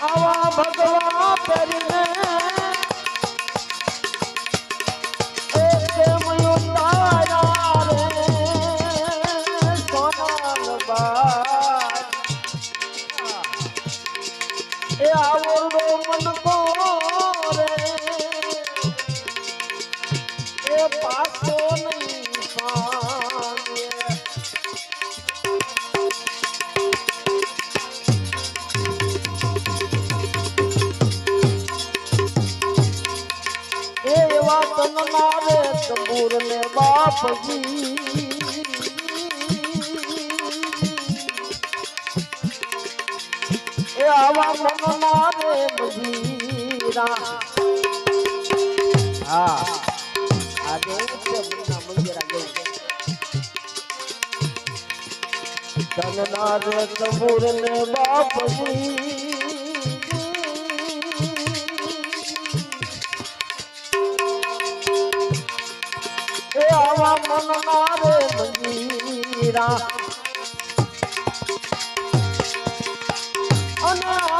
આવા ભગવા કરીને એ મારે તંબુર ને બાપજી. એ આવા મન મારે મજીરા. હા. આજે મંદિર આજે તનના રે તંબુર ને બાપજી. મનના રે અને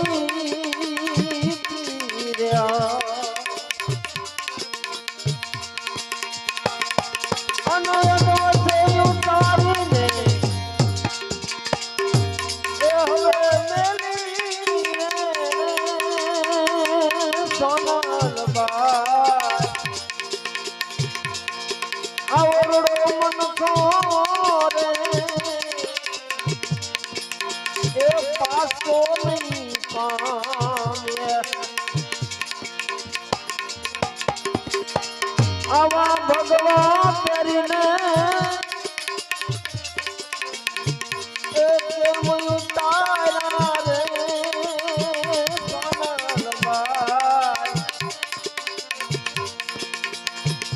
Oh.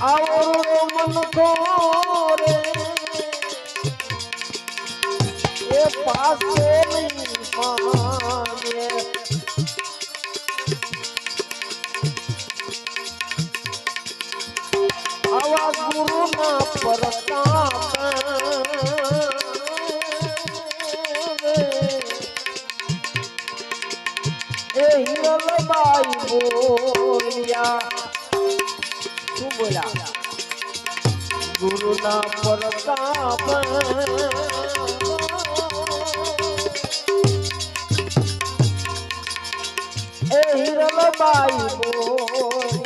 આવરો મનખો રે એ પાસો પામે આવા ગુરુના પરતાપ. એ હિરલબાઈ બોલ્યા શું બોલ્યા ગુરુના પરતાપ એ હિરલબાઈ બોલ્યા